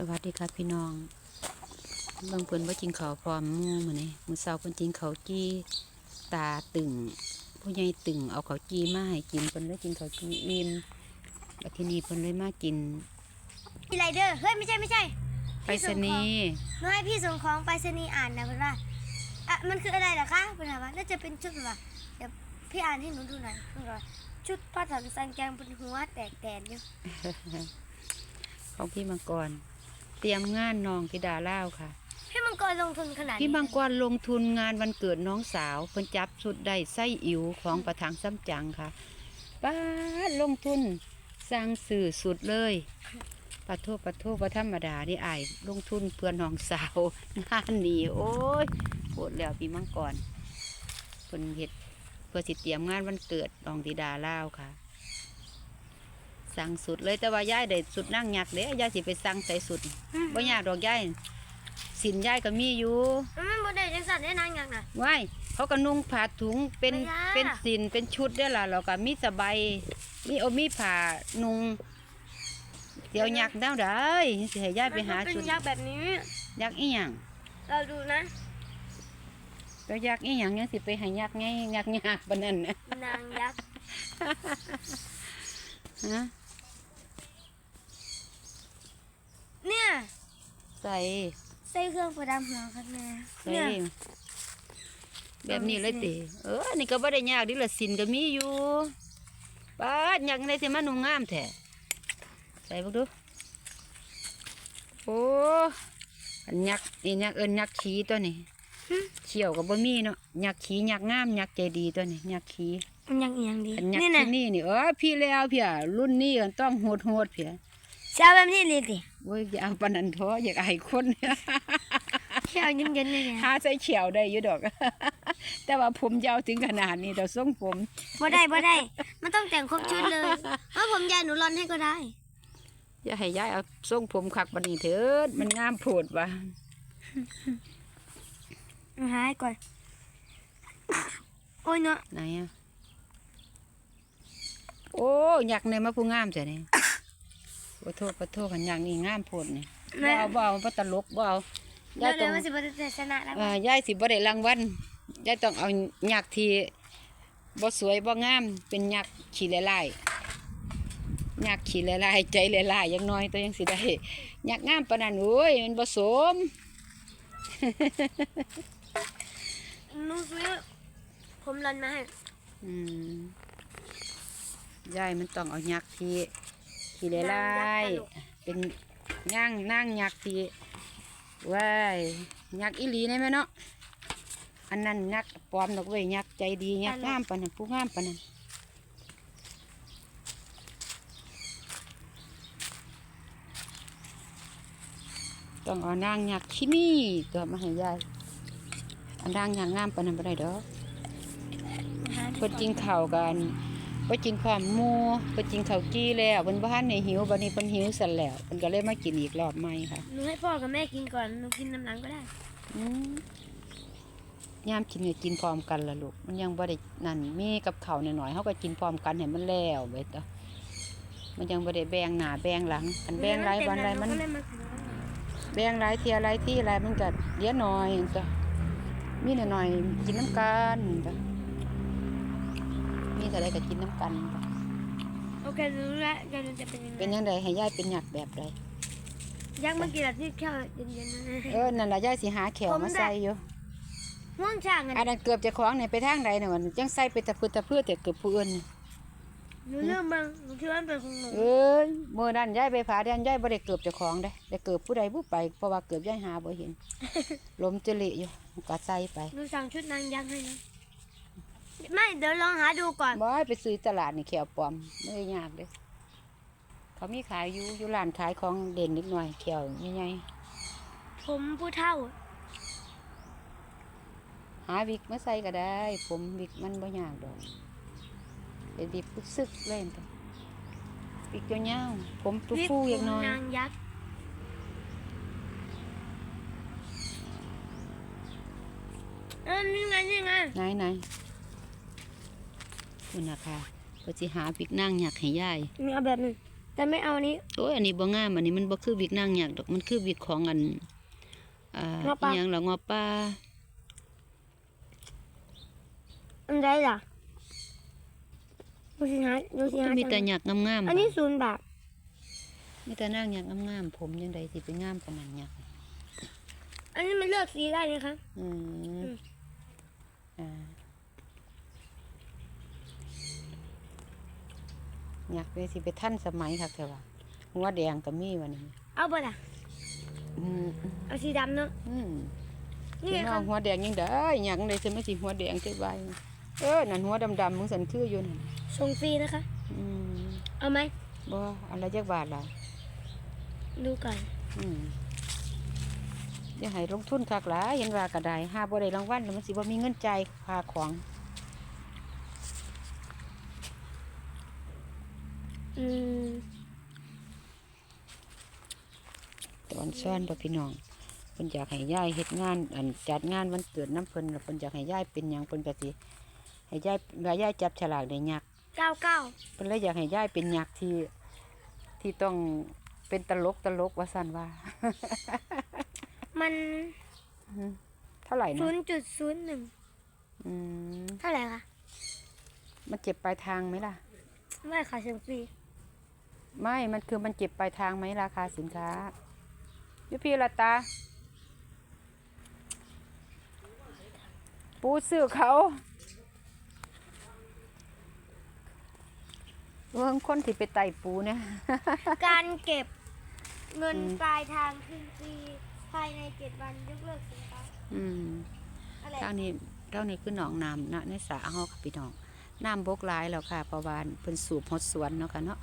สวัสดีครับพี่น้องบางเพิ่นว่ากินข้าวพร้อมหมู่มื้อนี้มื้อเช้าเพิ่นกินข้าวจี้ตาตึง ผู้ใหญ่ตึงเอาข้าวจี้มาให้กินเพิ่นเลยกินข้าวจี้อิ่มแล้วทีนี้เพิ่นเลยมากินมีไรเดอร์เฮ้ยไม่ใช่ไม่ใช่ไปรษณีย์หนูให้พี่ส่งของไปรษณีย์อ่านนะเพื่อนว่าอะมันคืออะไรเหรอคะเพื่อนถามว่าน่าจะเป็นชุดแบบว่าเดี๋ยวพี่อ่านให้หนูดูหน่อยเพื่อนบอกว่าชุดผ้าถังสังแกงบนหัวแตกแตนอยู่ของพี่มังกร เตรียมงานน้องธิดาล่าวค่ะ พี่มังกรลงทุนขนาดนี้พี่มังกรลงทุนงานวันเกิดน้องสาวเพิ่นจับชุดได้ไส้อิ๋วของประถังซ้ำจังค่ะป้าดลงทุนสร้างสื่อสุดเลยปะโทษปะโทษปะธรรมดานี่อายลงทุนเพื่อน้องสาวงานนี้โอ้ยโหดแล้วพี่มังกรเพิ่นเฮ็ดเพื่อสิเตรียมงานวันเกิดน้องธิดาล่าวค่ะ สั่งสุดเลยแต่ว่าย่ายได้สุดนั่งยักษ์เด้ย่ายสิไปสั่งใส่สุดบ่ยากดอกย่ายสินย่ายก็มีอยู่มันไม่หมดเลยจังสันได้นางยังน่ะว้ายเขาก็นุ่งผ้าถุงเป็นไม่ยากเป็นสินเป็นชุดได้อล่ะเราก็มีสบายมีโอามีผ้านุ่งเดี๋ยวยักษ์แนวได้สิให้ย่ายไปหามันชุเป็ดนยักษ์แบบนี้ยักษ์อีหยังเราดูนะแล้วยักษ์อีหยังยังสิไปให้ยักษ์ไงยักษ์ยากปานนั้นนะนางยักษ์ฮะ เนี่ย ใส่ใส่เครื่องประดับหัวครับแม่ใส่เนี่ยแบบนี้เลยติเอออันนี่ก็บ่ได้ยากดิละสินก็มีอยู่ป้าดยักษ์ได้สิมานุ่งงามแท้ใส่เบ่งดูโอ้อันยักษ์นี่ยักษ์เอิ้นยักษ์ขี้ตัวนี้เขียวกับบ่มีเนาะยักษ์ขี้ยักษ์งามยักษ์ใจดีตัวนี้ยักษ์ขี้มันยังเอียงดีอันยักษ์นี่นะที่นี่นี่เออพี่แล้วเพียรุ่นนี้ก็ต้องโหดโหดๆเพียเช้าแบบนี้เลยสิโว้ยอย่าเอาปานนันท้ออยากอายคนเช้ายิ้มเย็นเลยเนี่ยหาใส่เขียวได้อยู่ดอก แต่ว่าผมยาวถึงขนาดนี้แต่ทรงผม บ่ได้บ่ได้ มันต้องแต่งครบชุดเลยเพราะผมยายหนูรอนให้ก็ได้ อย่าให้ย้ายเอาทรงผมคักบัดนี้เถิดมันงามโพดว่ะหายก่อน โอ้ยเนาะไหนอะโอ้ยักษ์เนี่ยมาผู้งามจ้ะนี่ บ่โทษบ่โทษกันยักษ์นี่งามโพดนี่บ่เอาบ่เอาบ่ตลกบ่เอาเดี๋ยายยวต้เดี๋อยงวมันสิบจะชนะแล้วอ่ายายสิบ่ได้รางวัลยายต้องเอาหยักที่บ่สวยบ่งามเป็นหยักขี้ลายๆหยักขี้ลายๆใจลายๆอย่างน้อยตัวยังสิได้หยักงามปานนั้นโอ้ยมันบ่สมหนูซื้อผมรอนมาให้อืมยายมันต้องเอาหยักที่ ขี้ลายๆเป็นย่างนั่งหยักที่ว้ายหยักอีหลีได้ไหมเนาะอันนั้นหยักปลอมดอกเว้ยหยักใจดีหยักงามปานนั้นผู้งามปานนั้นต้องเอานางยักษ์ที่นี่ตัวมาให้ยายอันนางยักษ์งามปานนั้นบ่ได้ดอกเพิ่นกินข้าวกัน เพิ่นกินความหมูเพิ่นกินข้าวกี้แล้วเพิ่นบ่ทันได้หิวบัดนี้เพิ่นหิวสั่นแล้วเพิ่นก็เลยมากินอีกรอบใหม่ค่ะหนูให้พ่อกับแม่กินก่อนหนูกินน้ำหลังก็ได้อืมยามกินก็กินพร้อมกันล่ะลูก มันยังบ่ได้นั่นมีกับข้าวหน่อยๆเฮาก็กินพร้อมกันให้มันแล้วเบิดเด้อมันยังบ่ได้แบ่งหน้าแบ่งหลังอันแบ่งหลายวันใดมันก็เลยมาถึงแล้วแบ่งหลายเทียหลายที่หลายมันก็เลี้ยหน่อยจ้ะมีหน่อยๆกินน้ำกันจ้ะ มีอะไรก็กินน้ำกันจ้ะโอเครู้แล้วเดี๋ยวหนูจะเป็นยังไงเป็นยังไงให้ยายเป็นหยักแบบใดยักษ์เมื่อกี้เราที่แค่เย็นๆนั่นเองเออนั่นละยายสิหาแขวผมมาได้ใส่อยู่ห่วงช่างกันอันนั้นเกือบจะคล้องเนี่ยไปทางใดเนี่ยมันจังใส่ไปตะพืดตะพืดแต่เกือบผู้อื่นนี่หนูเริ่มบังหนูคิดว่ามันเป็นของหนูเอ้ยเมื่อนั้นยายไปผาแดนยายบ่ได้เกือบเจะคล้าของได้แต่เกือบผู้ใดผู้ไปเพราะว่าเกือบยายหาบ่เห็น ลมจะเละอยู่ก็ใส่ไป หนูสั่งชุดนางยักษ์ให้นะ ไม่เดี๋ยวลองหาดูก่อน บ่ให้ไปซื้อตลาดนี่แขวปลอมไม่ได้ยากเด้อเขามีขายอยู่อยู่ร้านขายของเด่นนิดหน่อยแขวใหญ่ผมผู้เท่า ๆหาวิกมาใส่ก็ได้ ผมวิกมันบ่ยากดอกเป็นวิกผู้ซึกเล่นแต่วิกยาวๆผมฟูๆอย่างน้อย นางยักษ์เออนี่ไงนี่ไงไหนไหน คุณนะคะก็สิหาวิกนั่งอยากให้ยายมีเอาแบบหนึงแต่ไม่เอาอันนี้โอ้ยอันนี้บ่งามอันนี้มันบ่คือวิกนางยักษ์ดอกมันคือวิกของอันอ่างอปลาอิหยังล่ะงอปลาอันใดล่ะดูสิฮะดูสิฮะมีแต่ยักษ์งามๆอันนี้ศูนย์บาทมีแต่นางยักษ์งามๆผมจังไดสิไปงามปานนั้นยักษ์อันนี้มันเลือกสีได้นะคะอืมอืมอ่า ยักษ์เลยสิไปทันสมัยคักแต่ว่าหัวแดงก็มีวันนี้เอาบ่ล่ะอืมเอาสีดำเนาะอืมนี่พี่ไงน้คอรังบหัวแดงยังได้หยังเลยสิไม่สิหัวแดงจักใบเออนั่นหัวดำๆมึงสันคืออยู่นั่นส่งฟรีนะคะ อืมเอาไหมบ่อันละจักบาทล่ะดูก่อนอืมอย่าให้ลงทุนคักหลายเห็นว่าก็ได้หาบ่ได้รางวัลแล้วมันสิบ่มีเงินจ่ายค่าของ อืม ตอนซ่อนบ่พี่น้องเพิ่นอยากให้ยายเฮ็ดงานอันจัดงานวันเกิดน้ำเพิ่นแล้วเพิ่นอยากให้ยายเป็นหยังเพิ่นก็สิให้ยายว่ายายจับฉลากได้ยักษ์เก้าเก้าเพิ่นเลยอยากให้ยายเป็นยักษ์ที่ที่ต้องเป็นตลกตลกว่าซั่นว่า มันเท่าไหร่ศูนะนย์จุดศูนย์หนึ่งอืมเท่าไหร่คะมันเจ็บปลายทางไหมล่ะ ไม่ค่ะส่งฟรี ไม่มันคือมันเจ็บปลายทางไหมราคาสินค้ายุพี่ละตา ปูซื้อเขาเรื่องคนที่ไปไต่ปูเนี่ยการเก็บเงินอืมปลายทางคืนฟรีภายในเจ็ดวันยกเลิกสินค้าอืมอะไรทางนี้ทางนี้คือหนองน้ำนะในสระเฮาค่ะพี่น้องน้ำบกหลายแล้วค่ะประวานเพิ่นสูบหดสวนเนาะค่ะเนาะ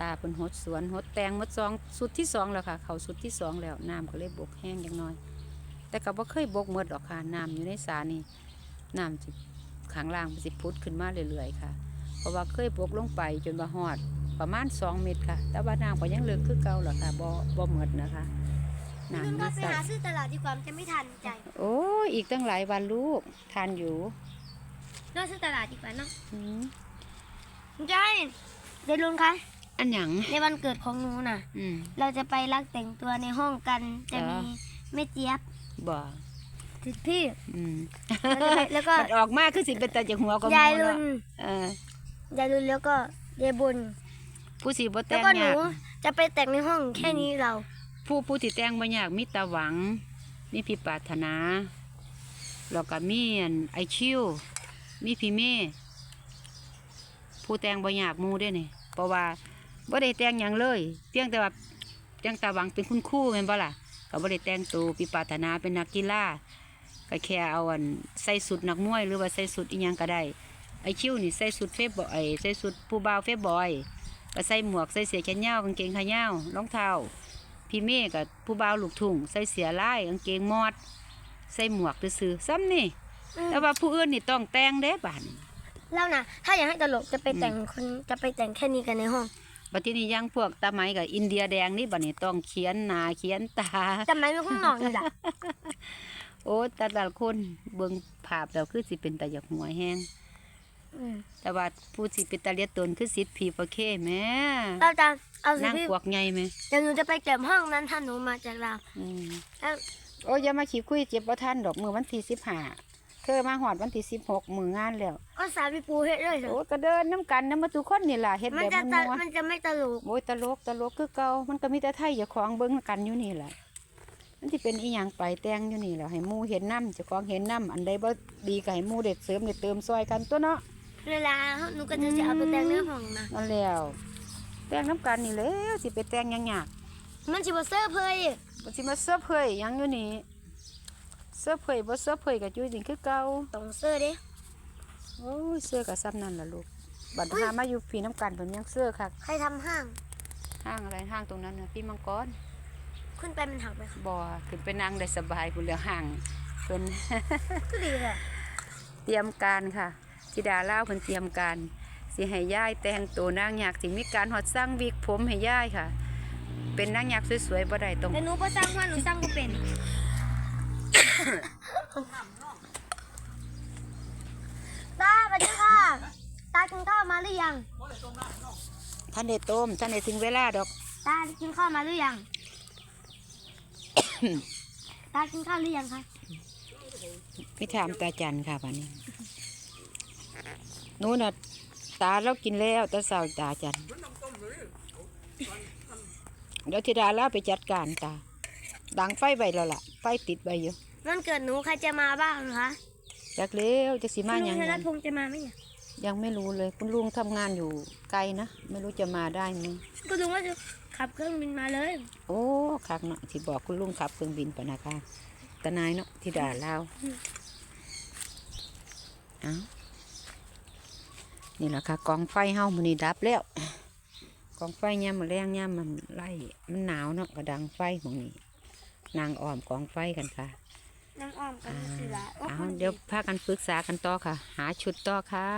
ตาเพิ่นหดสวนหดแตงหมดสองสุดที่สองแล้วค่ะ เขาสุดที่สองแล้วน้ำก็เลยบกแห้งอย่างน้อย แต่ก็บ่เคยบกหมดหรอกค่ะน้ำอยู่ในสานี่น้ำสิข้างล่างมันสิพุดขึ้นมาเรื่อยๆค่ะ เพราะว่าเคยบกลงไปจนว่าฮอดประมาณสองเมตรค่ะ แต่ว่าน้ำก็ยังเลิกคือเก่าหรอกค่ะบ่บ่หมดนะคะน้ำคุณในก็ไปสระหาซื้อตลาดดีกว่ามันจะไม่ทันใจ โอ้ยอีกตั้งหลายวันลูกทานอยู่น่าซื้อตลาดดีกว่าเนาะอืมคุณใจเดยวลุนคะ อันหยังในวันเกิดของหนูน่ะ อืมเราจะไปรักแต่งตัวในห้องกัน จะมีเหรอแม่เจี๊ยบบ่ถึงพี่ อืมแล้วจะไปแล้วก็มันออกมาคือสิเป็นตาจากหัวก็ยายมูลุเนาะนเออยายลุนแล้วก็ยายบุญผู้สิบ่แล้แต่วงก็หยานูกจะไปแต่งในห้องแค่นี้เรา ผู้ผู้ที่แต่งบ่ยากมีตาหวัง มีพี่ปรารถนาแล้วก็มีอันไอคิวมีพี่เมย์ผู้แต่งบ่ยากหมู่เด้นี่เพราะว่า บ่ได้แต่งหยังเลยเพียงแต่ว่าแต่งตาหวังเป็นคุณครูแม่นบ่ล่ะก็บ่ได้แต่งตัวพี่ปรารถนาเป็นนักกีฬาก็แค่เอาอันใส่สุดนักมวยหรือว่าใส่สุดอีหยังก็ได้ไอคิวนี่ใส่สุดเฟซบอยใส่สุดผู้บ่าวเฟซบอยก็ใส่หมวกใส่เสื้อแขนยาวกางเกงขายาวรองเท้าพี่เมฆกับผู้บ่าวลูกทุ่งใส่เสียลายกางเกงมอด ใส่หมวกซื่อๆซ้ำนี่อืมแต่ว่าผู้อื่นนี่ต้องแต่งเด้บานเรานะถ้าอยากให้ตลกจะไปแต่งคนจะไปแต่งแค่นี้กันในห้อง บัดทีนี้ยังพวกตาไหมกับอินเดียแดงนี่บัดนี้ต้องเขียนหน้าเขียนตาจำไหมเป็นข้างนอกนี่แหละโอ้แต่ละคนเบิ่งภาพแล้วคือสิเป็นตาอยากหัวแห้งอืมแต่ว่าผู้สิเป็นตาเลียดตนคือสิทธิ์พีประเคแหม่เราจะเอาสินางพี่กวักใหญ่ไหมเดี๋ยวหนูจะไปเก็บห้องนั้นถ้าหนูมาจากเราวอืม แล้ว โอ้ยอย่ามาขี้คุยเจ็บบ่ทันดอกมือวันที่สิบห้า เธอมาหอดวันที่สิบหกมืองานแล้วก็สาวพี่ปูเฮ็ดเลยเถโอ้อะก็เดินน้ำกันน้ำมาทุกคนนี่ล่ะเฮ็ดมัแบนบจะมันตะนัวมันจะไม่ตลกโอ้ยตลกตลกคือเก่ามันก็มีแต่ไทยอย่าของเบิ่งกันอยู่นี่แหละมันที่เป็นอีหยังไปแต่งอยู่นี่แหละให้หมู่เห็นน้ำเจ้าของเห็นน้ำอันใดบ่ดีก็ให้หมู่เด็ดเสริมเด็ดเติมซอยกันตัวเนาะเวลาหนูก็จะจะเอาไปแต่งในห้องนะนั่นแล้วแต่งน้ำกันนี่แหล้วสิไปแต่งหยังยากมันสิบ่เซอร์เพยบ่สิมาเสื้อร์ไผยหยังอยู่นี่ เสื้อร์ไผยบ่เสื้อร์ไผยก็อยู่นี่คือเก่าต้องเซอร์เด้โอ้ยเสื้อก็ซ้ำนั่นล่ะลูกบัดหามาอยู่พี่น้ำกันเพิ่นยังเสื้อคักใครทำห้าง ห้างอะไรห้างตรงนั้นน่ะพี่มังกรขึ้นไปมันหักไปค่ะบ่ขึ้นไปนั่งได้สบายพุ่นแล้วห่างเพิ่นก็ดีเลยเตรียมการค่ะธิดาเล่าวเพิ่นเตรียมการสิให้ย่ายแต่งตัวนางยักษ์สิมีการหอดสร้างวิกผมให้ย่ายค่ะ เป็นนางยักษ์สวยๆบ่ได้ต้องแต่หนูก็สร้างว่าหนูสร้างก็เป็น ตาสวัสดีค่ะ ตากินข้าวมาหรือยัง ท่านได้ต้มท่านได้ถึงเวลาดอก ตากินข้าวมาหรือยัง ตากินข้าวหรือยังคะ ไม่ถามตาจันค่ะวันนี้หนู้น่ะตาเรากินแล้วตาสาวตาจันเดี๋ยวธิดาเล่าไปจัดการตา ดังไฟไว้แล้วล่ะ ไฟติดไว้อยู่วันเกิดหนูใครจะมาบ้างเหรอคะจักเล้วจะสิมาคุณลุยังงธไงนพงศ์จะมาไหมเนี่ยยังไม่รู้เลยคุณลุงทำงานอยู่ไกลนะไม่รู้จะมาได้ไหมก็ลุงว่าจะขับเครื่องบินมาเลย โอ้คักเนาะที่บอกคุณลุงขับเครื่องบินปะนะคะตานายเนาะที่ด่าเล่าเอ้านี่แหละค่ะกองไฟเฮามันนี่ดับแล้วกองไฟย่ามมาแรงย่ามมันไล่มันหนาวเนาะกระดังไฟของนี่ นางอ้อมกองไฟกันค่ะน้ำอ้อมกับเสือโอ้เอาคนเดี๋ยวพากันปรึกษากันต่อค่ะ หาชุดต่อค่ะ